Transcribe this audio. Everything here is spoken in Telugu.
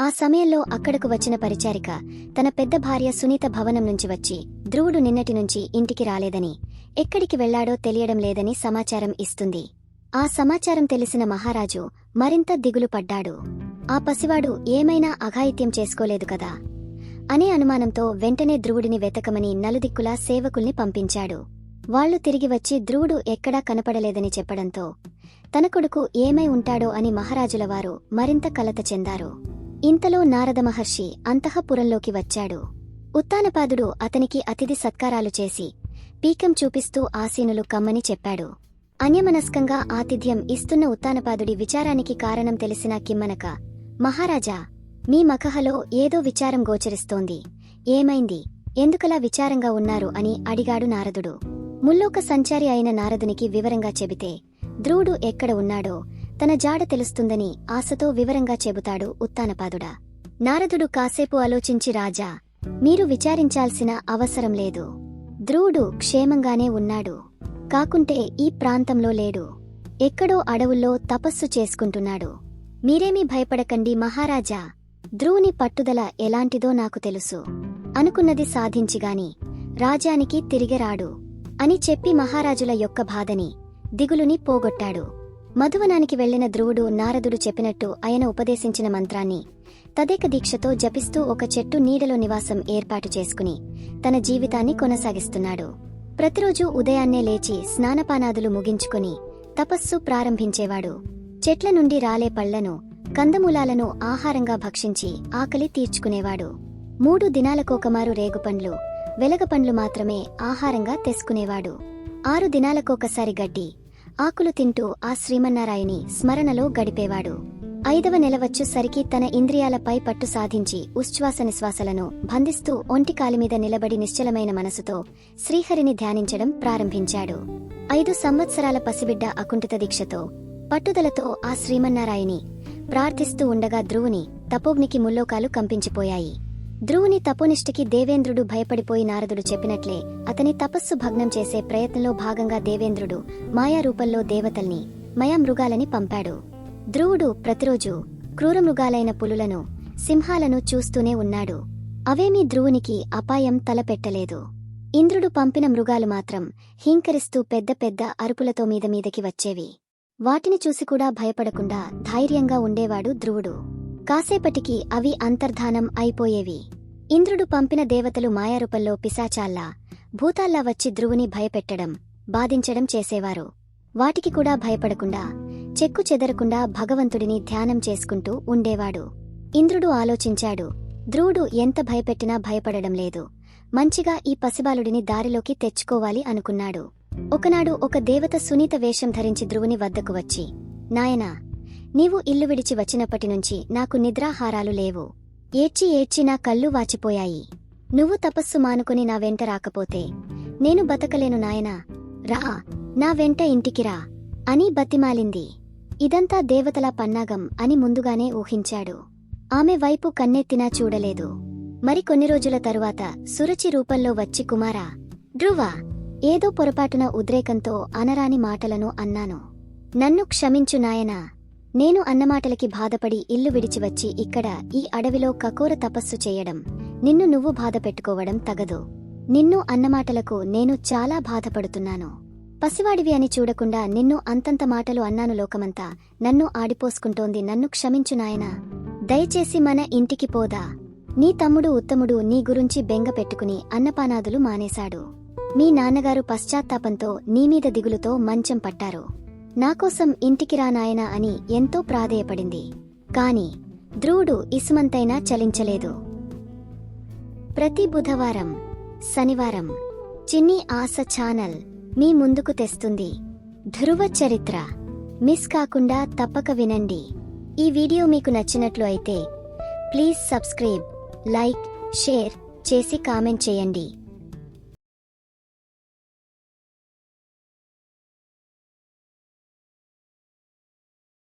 ఆ సమయంలో అక్కడకు వచ్చిన పరిచారిక తన పెద్ద భార్య సునీత భవనం నుంచి వచ్చి ధ్రువుడు నిన్నటి నుంచి ఇంటికి రాలేదని ఎక్కడికి వెళ్ళాడో తెలియడం లేదని సమాచారం ఇస్తుంది. ఆ సమాచారం తెలిసిన మహారాజు మరింత దిగులు పడ్డాడు. ఆ పసివాడు ఏమైనా అఘాయిత్యం చేసుకోలేదు కదా అనే అనుమానంతో వెంటనే ధ్రువుడిని వెతకమని నలుదిక్కులా సేవకుల్ని పంపించాడు. వాళ్ళు తిరిగి వచ్చి ధ్రువుడు ఎక్కడా కనపడలేదని చెప్పడంతో తన కొడుకు ఏమై ఉంటాడో అని మహారాజులవారు మరింత కలత చెందారు. ఇంతలో నారద మహర్షి అంతఃపురంలోకి వచ్చాడు. ఉత్తానపాదుడు అతనికి అతిథి సత్కారాలు చేసి పీకం చూపిస్తూ ఆసీనులు కమ్మని చెప్పాడు. అన్యమనస్కంగా ఆతిథ్యం ఇస్తున్న ఉత్తానపాదుడి విచారానికి కారణం తెలిసిన కిమ్మనక మహారాజా మీ మకహలో ఏదో విచారం గోచరిస్తోంది. ఏమైంది? ఎందుకలా విచారంగా ఉన్నారు? అని అడిగాడు నారదుడు. ముల్లోక సంచారి అయిన నారదునికి వివరంగా చెబితే ధ్రువుడు ఎక్కడ ఉన్నాడో తన జాడ తెలుస్తుందని ఆశతో వివరంగా చెబుతాడు ఉత్తానపాదుడా. నారదుడు కాసేపు ఆలోచించి రాజా మీరు విచారించాల్సిన అవసరం లేదు. ధ్రువుడు క్షేమంగానే ఉన్నాడు. కాకుంటే ఈ ప్రాంతంలో లేడు. ఎక్కడో అడవుల్లో తపస్సు చేసుకుంటున్నాడు. మీరేమీ భయపడకండి మహారాజా. ధ్రువుని పట్టుదల ఎలాంటిదో నాకు తెలుసు. అనుకున్నది సాధించిగాని రాజానికి తిరిగిరాడు అని చెప్పి మహారాజుల యొక్క బాధని దిగులుని పోగొట్టాడు. మధువనానికి వెళ్ళిన ధ్రువుడు నారదుడు చెప్పినట్టు ఆయన ఉపదేశించిన మంత్రాన్ని తదేక దీక్షతో జపిస్తూ ఒక చెట్టు నీడలో నివాసం ఏర్పాటు చేసుకుని తన జీవితాన్ని కొనసాగిస్తున్నాడు. ప్రతిరోజు ఉదయాన్నే లేచి స్నానపానాదులు ముగించుకుని తపస్సు ప్రారంభించేవాడు. చెట్ల నుండి రాలే పళ్ళను కందమూలాలను ఆహారంగా భక్షించి ఆకలి తీర్చుకునేవాడు. మూడు దినాలకోకమారు రేగుపండ్లు వెలగపండ్లు మాత్రమే ఆహారంగా తెసుకునేవాడు. ఆరు దినాలకోకసారి గడ్డి ఆకులు తింటూ ఆ శ్రీమన్నారాయణి స్మరణలో గడిపేవాడు. ఐదవ నెల వచ్చేసరికి తన ఇంద్రియాలపై పట్టు సాధించి ఉచ్ఛ్వాస నిశ్వాసలను బంధిస్తూ ఒంటి కాలిమీద నిలబడి నిశ్చలమైన మనసుతో శ్రీహరిని ధ్యానించడం ప్రారంభించాడు. ఐదు సంవత్సరాల పసిబిడ్డ అకుంఠిత దీక్షతో పట్టుదలతో ఆ శ్రీమన్నారాయణి ప్రార్థిస్తూ ఉండగా ధ్రువుని తపోగ్నికి ముల్లోకాలు కంపించిపోయాయి. ధ్రువుని తపోనిష్ఠకి దేవేంద్రుడు భయపడిపోయి నారదుడు చెప్పినట్లే అతని తపస్సు భగ్నం చేసే ప్రయత్నంలో భాగంగా దేవేంద్రుడు మాయా రూపంలో దేవతల్ని మయా మృగాలని పంపాడు. ధ్రువుడు ప్రతిరోజు క్రూరమృగాలైన పులులను సింహాలను చూస్తూనే ఉన్నాడు. అవేమీ ధ్రువునికి అపాయం తలపెట్టలేదు. ఇంద్రుడు పంపిన మృగాలు మాత్రం హీంకరిస్తూ పెద్ద పెద్ద అరుపులతో మీద మీదకి వచ్చేవి. వాటిని చూసి కూడా భయపడకుండా ధైర్యంగా ఉండేవాడు ధ్రువుడు. కాసేపటికి అవి అంతర్ధానం అయిపోయేవి. ఇంద్రుడు పంపిన దేవతలు మాయారూపంలో పిశాచాల్లా భూతాల్లా వచ్చి ధ్రువుని భయపెట్టడం బాధించడం చేసేవారు. వాటికి కూడా భయపడకుండా చెక్కు చెదరకుండా భగవంతుడిని ధ్యానం చేసుకుంటూ ఉండేవాడు. ఇంద్రుడు ఆలోచించాడు ధ్రువుడు ఎంత భయపెట్టినా భయపడడం లేదు మంచిగా ఈ పసిబాలుడిని దారిలోకి తెచ్చుకోవాలి అనుకున్నాడు. ఒకనాడు ఒక దేవత సునీత వేషం ధరించి ధ్రువుని వద్దకు వచ్చి నాయనా నీవు ఇల్లు విడిచి వచ్చినప్పటి నుంచి నాకు నిద్రాహారాలు లేవు. ఏడ్చి ఏడ్చి నా కళ్ళు వాచిపోయాయి. నువ్వు తపస్సు మానుకుని నా వెంట రాకపోతే నేను బతకలేను నాయనా. రా నా వెంట ఇంటికిరా అని బతిమాలింది. ఇదంతా దేవతల పన్నాగం అని ముందుగానే ఊహించాడు. ఆమె వైపు కన్నెత్తినా చూడలేదు. మరి కొన్ని రోజుల తరువాత సురచి రూపంలో వచ్చి కుమారా ధ్రువ ఏదో పొరపాటున ఉద్రేకంతో అనరాని మాటలను అన్నాను. నన్ను క్షమించు నాయనా. నేను అన్నమాటలకి బాధపడి ఇల్లు విడిచి వచ్చి ఇక్కడ ఈ అడవిలో కకోర తపస్సు చేయడం. నిన్ను నువ్వు బాధ పెట్టుకోవడం తగదు. నిన్ను అన్నమాటలకు నేను చాలా బాధపడుతున్నాను. పసివాడివి అని చూడకుండా నిన్ను అంతంత మాటలు అన్నాను లోకమంతా. నన్ను ఆడిపోసుకుంటోంది. నన్ను క్షమించు నాయనా. దయచేసి మన ఇంటికి పోదా. నీ తమ్ముడు ఉత్తముడు నీ గురించి బెంగ పెట్టుకుని అన్నపానాదులు మానేశాడు. మీ నాన్నగారు పశ్చాత్తాపంతో నీమీద దిగులుతో మంచం పట్టారు. నాకోసం ఇంటికి రా నాయనా అని ఎంతో ప్రాధేయపడింది. కాని ధ్రువుడు ఇసుమంతైనా చలించలేదు. ప్రతి బుధవారం శనివారం చిన్ని ఆశ ఛానల్ మీ ముందుకు తెస్తుంది. ధ్రువ చరిత్ర మిస్ కాకుండా తప్పక వినండి. ఈ వీడియో మీకు నచ్చినట్లు అయితే ప్లీజ్ సబ్స్క్రైబ్ లైక్ షేర్ చేసి కామెంట్ చేయండి.